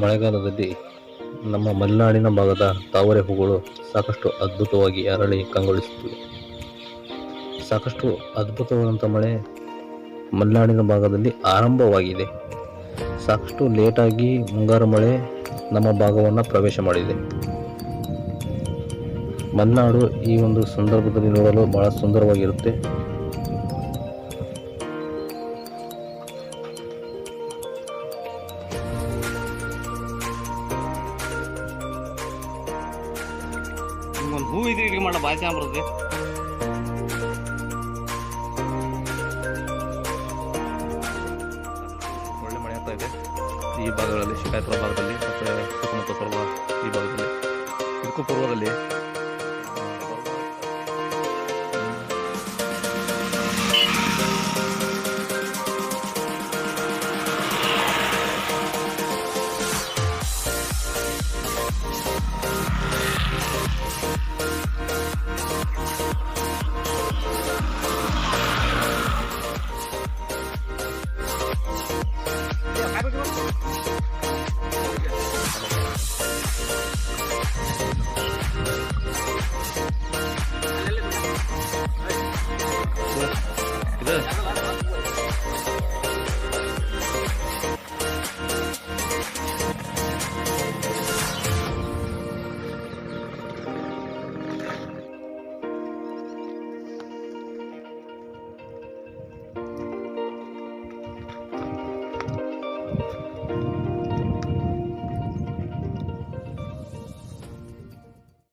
ಮಳೆಗಾಲದಲ್ಲಿ ನಮ್ಮ ಮಲೆನಾಡಿನ ಭಾಗದ ತಾವರೆ ಹೂಗಳು ಸಾಕಷ್ಟು ಅದ್ಭುತವಾಗಿ ಅರಳಿ ಕಂಗೊಳಿಸುತ್ತಿವೆ. ಸಾಕಷ್ಟು ಅದ್ಭುತವಾದಂಥ ಮಳೆ ಮಲೆನಾಡಿನ ಭಾಗದಲ್ಲಿ ಆರಂಭವಾಗಿದೆ. ಸಾಕಷ್ಟು ಲೇಟಾಗಿ ಮುಂಗಾರು ಮಳೆ ನಮ್ಮ ಭಾಗವನ್ನು ಪ್ರವೇಶ ಮಾಡಿದೆ. ಮಲೆನಾಡು ಈ ಒಂದು ಸಂದರ್ಭದಲ್ಲಿ ನೋಡಲು ಬಹಳ ಸುಂದರವಾಗಿರುತ್ತೆ. ಒಂದು ಹೂ ಇದೆ ಇಟ್ಗೆ ಮಾಡ ಬಾಯಿ ಬರುತ್ತೆ ಒಳ್ಳೆ ಮಳೆ ಆಗ್ತಾ ಇದೆ. ಈ ಭಾಗಗಳಲ್ಲಿ ಶಿಕಾಯಪುರ ಭಾಗದಲ್ಲಿ ಮತ್ತು ಸುತ್ತಮುತ್ತ ಪರ್ವ ಈ ಭಾಗದಲ್ಲಿ. ಇದಕ್ಕೂ ಪೂರ್ವದಲ್ಲಿ كده